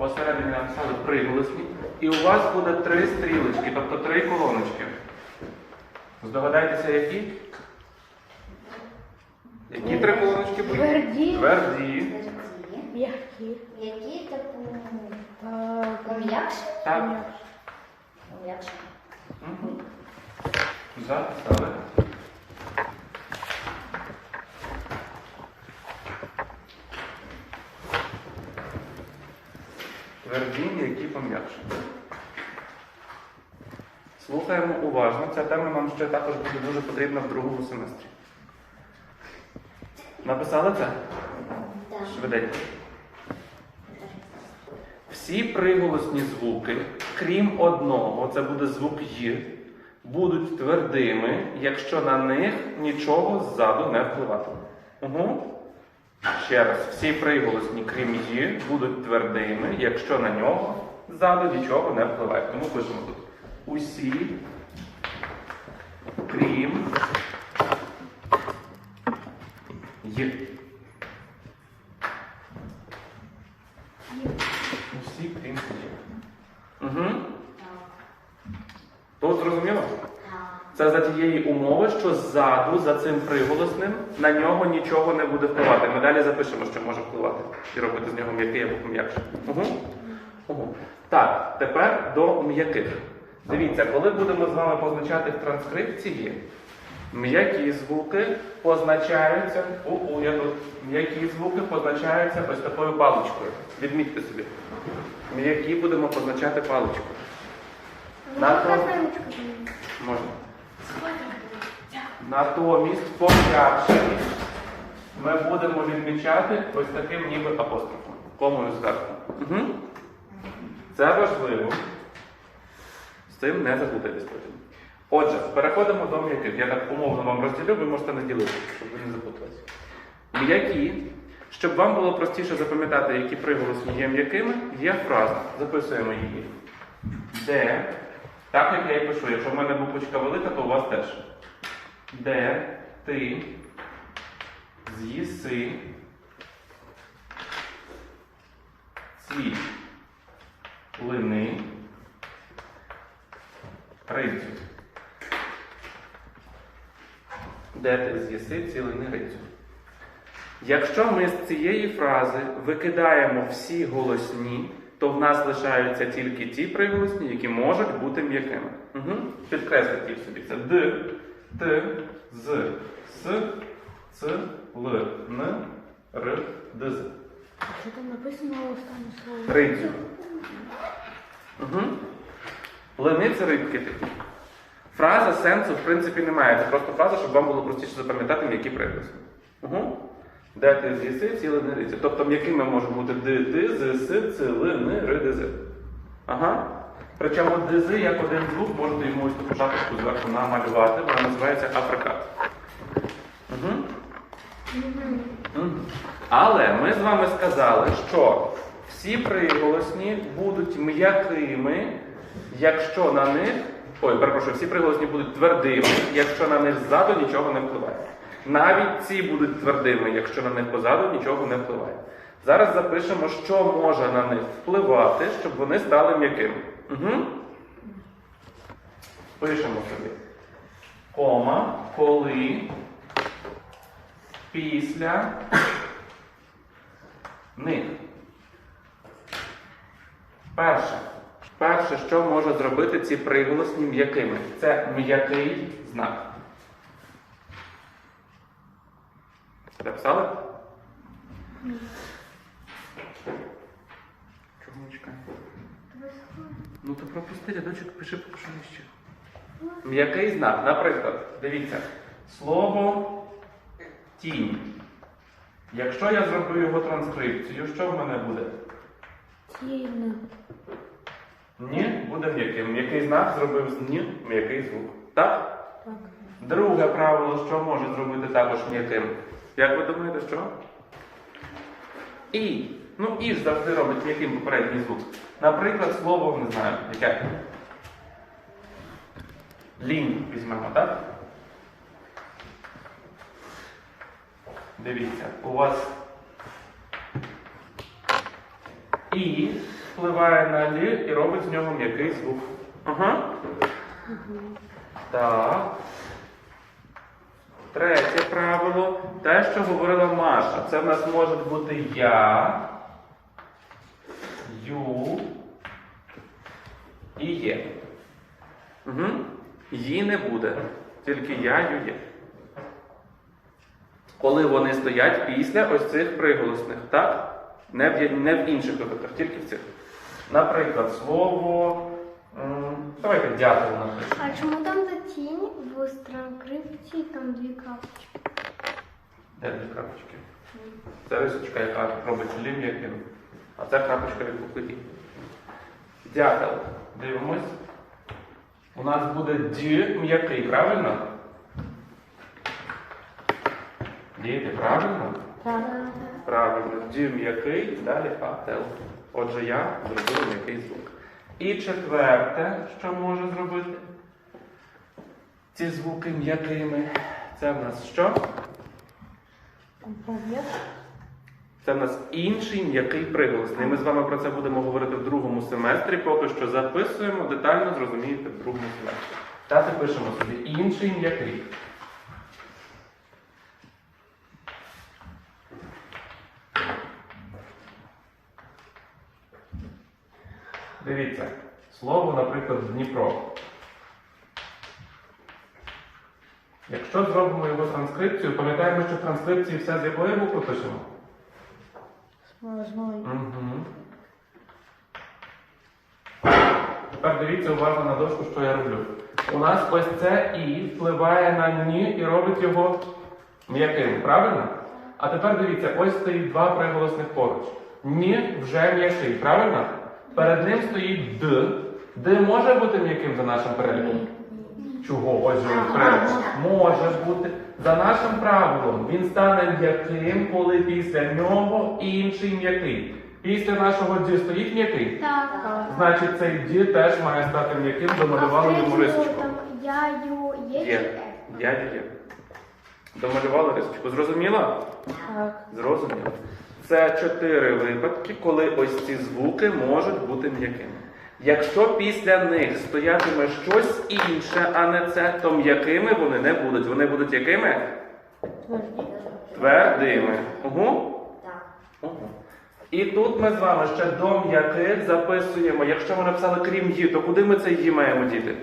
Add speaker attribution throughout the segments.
Speaker 1: посередині написали приголосні, і у вас буде три стрілочки, тобто три колоночки. Здогадайтеся, які? Які три колоночки будуть?
Speaker 2: Тверді.
Speaker 1: Тверді.
Speaker 2: М'які.
Speaker 3: Які типу пом'якші?
Speaker 1: Так.
Speaker 3: Пом'якші.
Speaker 1: Записали. Тверді, які пом'якші. Слухаємо уважно. Ця тема нам ще також буде дуже потрібна в другому семестрі. Написали це?
Speaker 3: Так.
Speaker 1: Швиденько. Всі приголосні звуки, крім одного, це буде звук Й, будуть твердими, якщо на них нічого ззаду не впливатиме. Угу. Ще раз, всі приголосні, крім Й, будуть твердими, якщо на нього ззаду нічого не впливає. Тому пишемо тут. Усі, крім Й. Усі, крім Й. Угу. Тут зрозуміло? Це за тієї умови, що ззаду, за цим приголосним, на нього нічого не буде впливати. Ми далі запишемо, що може впливати. І робити з нього м'який або пом'якший. Угу. Угу. Так, тепер до м'яких. Дивіться, коли будемо з вами позначати в транскрипції, м'які звуки позначаються. У, у, я тут. М'які звуки позначаються ось такою паличкою. Відмітьте собі. М'які будемо позначати паличкою. Нато- Можна. Натомість пом'якшені ми будемо відмічати ось таким ніби апострофом. Комою зверху. Угу. Це важливо. З цим не заплутайтесь потім. Отже, переходимо до м'яких. Я так умовно вам розділю, ви можете не ділити, щоб ви не заплуталися. М'які. Щоб вам було простіше запам'ятати, які приголосні є м'якими, є фраза. Записуємо її. Де, так як я і пишу, якщо в мене буквочка велика, то у вас теж. Де ти з'їси ці лини рицю. Де ти з'їси ці лини рицю. Якщо ми з цієї фрази викидаємо всі голосні, то в нас лишаються тільки ті приголосні, які можуть бути м'якими. Угу. Підкресліть собі. Це Д, Т, З, С, Ц, Л, Н, Р, Д, З.
Speaker 2: Що там написано останнє слово?
Speaker 1: Рибці. Угу. Лини це рибки такі. Фраза сенсу, в принципі, немає. Це просто фраза, щоб вам було простіше запам'ятати м'які приголосні. Угу. Де ти з'їси ці лини риці. Тобто м'якими можуть бути ди, ти, з, с, ц, ли, ни, ри, ди, з. Ага. Причому дизи як один звук можете йому ось таку шапочку зверху намалювати. Вона називається африкат. Угу. Але ми з вами сказали, що всі приголосні будуть м'якими, якщо на них. Ой, перепрошую, всі приголосні будуть твердими, якщо на них ззаду нічого не впливає. Навіть ці будуть твердими, якщо на них позаду нічого не впливає. Зараз запишемо, що може на них впливати, щоб вони стали м'якими. Угу. Пишемо собі. Кома, коли після них. Перше. Перше, що може зробити ці приголосні м'якими? Це м'який знак. Записали? Чого не чекає? Ну то пропусти рядочок, пиши поки що нижче. М'який знак. Наприклад, дивіться, слово тінь. Якщо я зроблю його транскрипцію, що в мене буде?
Speaker 2: Тіна.
Speaker 1: Ні, буде м'яким. М'який знак зробив з ні, м'який звук. Так?
Speaker 2: Так.
Speaker 1: Друге правило, що може зробити також м'яким. Як ви думаєте, що? І. Ну, і завжди робить м'яким попередній звук. Наприклад, слово, не знаю, яке. Лінь візьмемо, так? Дивіться, у вас і впливає на лі і робить з нього м'який звук. Ага. Так. Третє правило. Те, що говорила Маша. Це в нас може бути я, ю і є. Угу. Ї не буде. Тільки я, ю, є. Коли вони стоять після ось цих приголосних, так? Не в, не в інших випадках, тільки в цих. Наприклад, слово. м, Давайте дятел напишемо.
Speaker 4: А чому там за тінь в транскрипції там дві крапочки?
Speaker 1: Де дві крапочки? Це рисочка, яка робить лі м'яким. А це крапочка від букви «і». Дятел. Дивимось. У нас буде ді м'який, правильно? Діти, правильно?
Speaker 2: Так.
Speaker 1: Правильно. Ді м'який, далі ател. Отже, я зробив м'який звук. І четверте, що може зробити ці звуки м'якими, це в нас що?
Speaker 2: Компроміс.
Speaker 1: Це в нас інший м'який приголосний. Ми з вами про це будемо говорити в другому семестрі. Поки що записуємо, детально зрозумієте в другому семестрі. Дати пишемо собі інший м'який. Дивіться, слово, наприклад, Дніпро. Якщо зробимо його транскрипцію, пам'ятаємо, що транскрипції все з якої букви пишемо? Угу. Тепер дивіться уважно на дошку, що я роблю. У нас ось це і впливає на ні і робить його м'яким, правильно? А тепер дивіться, ось стоїть два приголосних поруч. Ні вже м'який, правильно? Перед ним стоїть д. Д може бути м'яким за нашим переліком? Чого? Ось же він перелік. Може бути. За нашим правилом він стане м'яким, коли після нього інший м'який. Після нашого ді стоїть м'який.
Speaker 4: Так.
Speaker 1: Значить, цей ді теж має стати м'яким, домалювали йому рисочку.
Speaker 4: там я, ю, є чи
Speaker 1: Є.
Speaker 4: е?
Speaker 1: Я є. Домалювали рисочку. Зрозуміло?
Speaker 2: Так.
Speaker 1: Зрозуміло. Це чотири випадки, коли ось ці звуки можуть бути м'якими. Якщо після них стоятиме щось інше, а не це, то м'якими вони не будуть. Вони будуть якими? Твердими. Угу.
Speaker 3: Так.
Speaker 1: Угу. І тут ми з вами ще до м'яких записуємо. Якщо ми написали крім ї, то куди ми цей ї маємо діти?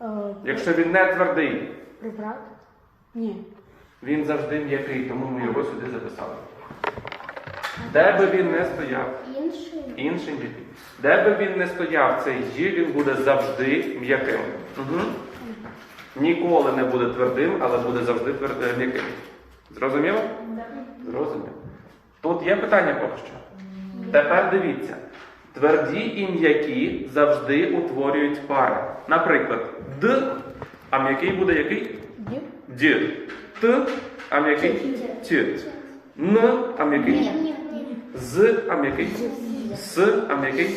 Speaker 2: Е,
Speaker 1: Якщо він не твердий,
Speaker 2: Прибрати? Ні.
Speaker 1: він завжди м'який, тому ми його сюди записали. Де би він не стояв,
Speaker 4: Інший.
Speaker 1: м'який. Де би він не стояв, цей ї, він буде завжди м'яким. Угу. Ніколи не буде твердим, але буде завжди твер- е, м'яким. Зрозуміло? Зрозуміло. Тут є питання поки що. Тепер дивіться. Тверді і м'які завжди утворюють пари. Наприклад, д, а м'який буде який? Д. Т, а м'який? Т. Н, а м'який? З, а м'який? С, а м'який?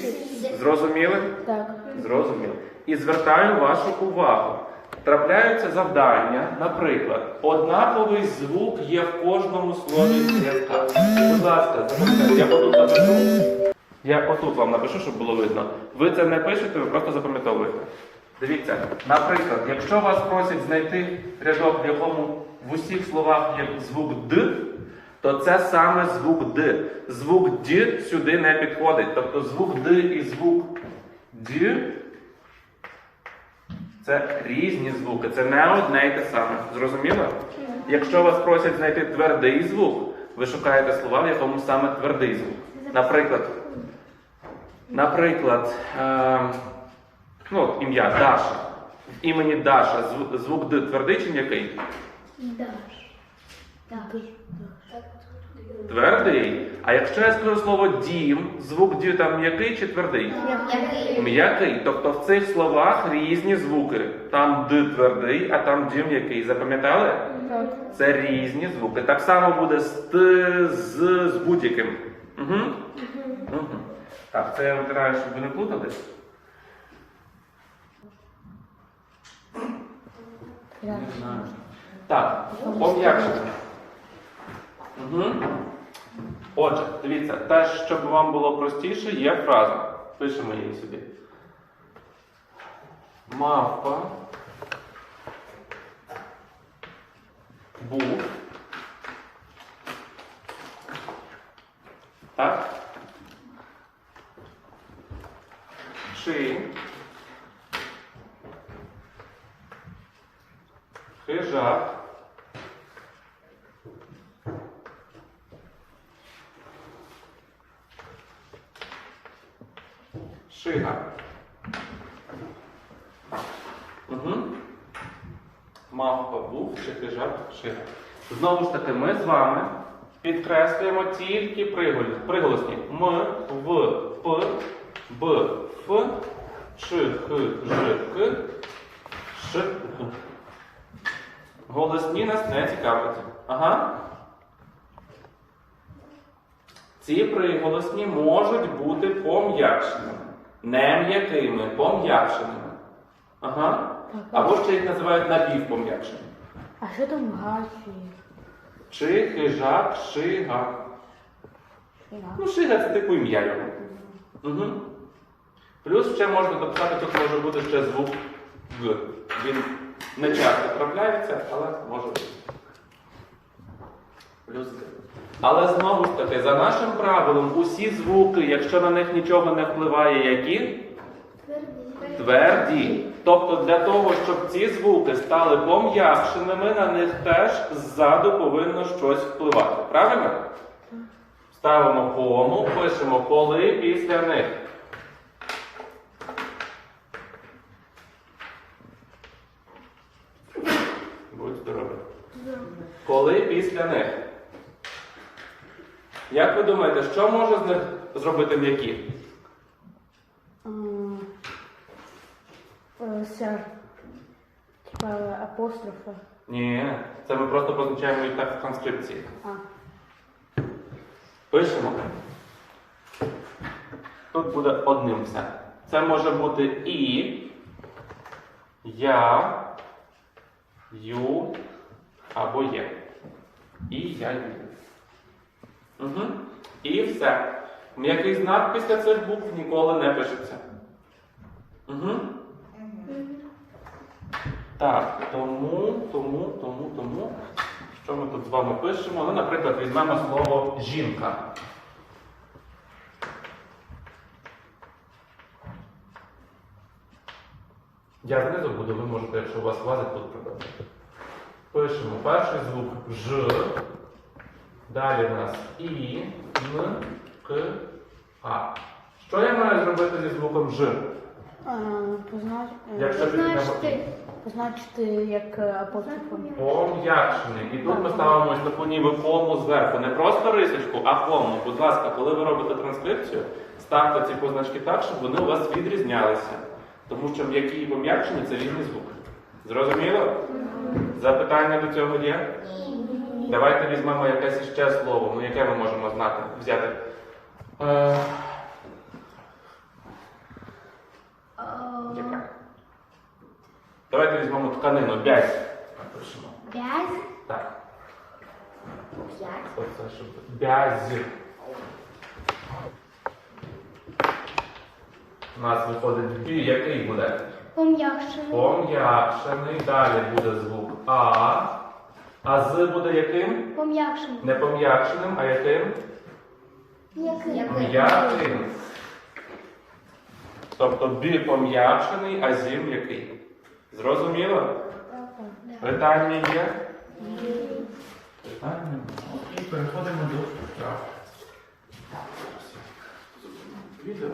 Speaker 1: Зрозуміли?
Speaker 2: Так.
Speaker 1: Зрозуміло. І звертаю вашу увагу. Трапляються завдання, наприклад, однаковий звук є в кожному слові зв'язка. Будь ласка, запам'ятайте, я отут напишу. Я отут вам напишу, щоб було видно. Ви це не пишете, ви просто запам'ятовуєте. Дивіться, наприклад, якщо вас просять знайти рядок, в якому в усіх словах є звук Д, то це саме звук Д. Звук Д сюди не підходить. Тобто звук Д і звук Д це різні звуки, це не одне й те саме. Зрозуміло? Якщо вас просять знайти твердий звук, ви шукаєте слова, в якому саме твердий звук. Наприклад, наприклад, е, ну, ім'я Даша. В імені Даша звук Д твердий чи м'який?
Speaker 4: Даш.
Speaker 2: Так.
Speaker 1: Твердий. А якщо я скажу слово дім, звук Д там м'який чи твердий?
Speaker 3: Який?
Speaker 1: М'який. Тобто в цих словах різні звуки. Там Д твердий, а там Д м'який. Запам'ятали?
Speaker 2: Так.
Speaker 1: Це різні звуки. Так само буде з Т, з, з будь-яким. Угу. Угу. Так, це я вибираю, щоб ви не плутались.
Speaker 2: Так.
Speaker 1: Так, пом'якшення. Угу. Отже, дивіться, теж, щоб вам було простіше, є фраза. Пишемо її собі. Мавпа був. Так? Чи хижак Шига. Угу. Мавпа був чи хижак шига. Знову ж таки, ми з вами підкреслюємо тільки приголосні М, В, П, Б, Ф, Ч, Х, Ж, К, Ш, Г. Голосні нас не цікавлять. Ага. Ці приголосні можуть бути пом'якшеними. Не м'якими, пом'якшеними. Ага. Або ще їх називають напівпом'якшеними.
Speaker 2: А що там гачі?
Speaker 1: Чи, хижак. Шига. Ну, шига це типу ім'я його. Угу. Плюс ще можна дописати, тут може бути ще звук Г. Він не часто трапляється, але може бути. Плюс Г. Але знову ж таки, за нашим правилом, усі звуки, якщо на них нічого не впливає, які? Тверді. Тобто для того, щоб ці звуки стали пом'якшеними, на них теж ззаду повинно щось впливати. Правильно? Ставимо кому, пишемо коли після них. Будь здорові. Коли після них. Як ви думаєте, що може з них зробити м'які?
Speaker 2: Е, типа апострофи.
Speaker 1: Ні, це ми просто позначаємо їх так в транскрипції.
Speaker 2: А.
Speaker 1: Пишемо. Тут буде одним все. Це може бути і, я, ю або є. І я ю. Угу. І все. М'який знак після цих букв ніколи не пишеться. Угу. Так, тому, тому, тому, тому. Що ми тут з вами пишемо? Ну, наприклад, візьмемо слово жінка. Я знизу буду, ви можете, якщо у вас влазить, тут прибрати. Пишемо перший звук Ж. Далі в нас І, Н, К, А. Що я маю зробити зі звуком Ж?
Speaker 2: Познач... е,
Speaker 1: Якщо
Speaker 4: Знаєш.
Speaker 2: Позначити як е, апострофом.
Speaker 1: Пом'якшений. І тут ми ставимо ось таку ніби кому зверху. Не просто рисочку, а кому. Будь ласка, коли ви робите транскрипцію, ставте ці позначки так, щоб вони у вас відрізнялися. Тому що м'які і пом'якшені це різні звуки. Зрозуміло? Запитання до цього є? Давайте візьмемо якесь іще слово. Ну яке ми можемо знати, взяти? Е, яке? Давайте візьмемо тканину, бязь. Напишемо.
Speaker 4: П'ять.
Speaker 1: Так. Оце щоб бязь. У нас виходить бі, який буде?
Speaker 4: Пом'якшений.
Speaker 1: Пом'якшений. Далі буде звук А. А з буде яким?
Speaker 4: Пом'якшений.
Speaker 1: Не пом'якшеним, а яким? М'яким. Тобто бі пом'якшений, а зі м'який. Зрозуміло? Питання є? Питання немає. І переходимо до вправ. Відео.